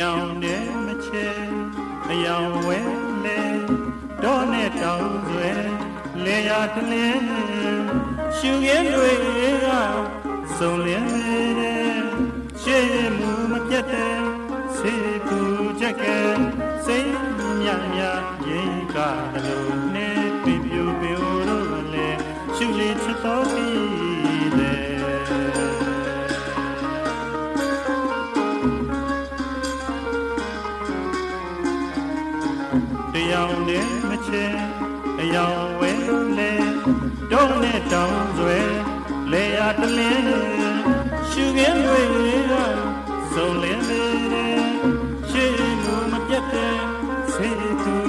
ယောင်နဲ့မချဲအယောင်ဝဲလေတော့နဲ့တောင်းဆွဲလေယာတလင်းရှူရင်းတွေကစုံလင်းနေတဲ့ရှေးမှုမပြတ်တဲ့စေကူချက်ကဲစိတ်မြမြရင်ကားလို့နဲ့ပြပြပြို့လို့လေရှူလေးချတော်ပြီ တယောင်နဲ့မချဲအယောင်ဝဲလဲတုံးနဲ့တောင်ဆွဲလေရတလင်းရှုခင်းတွေကစုံလင်းနေတယ်ရှေ့မမပြတ်တဲ့ဆေးသူ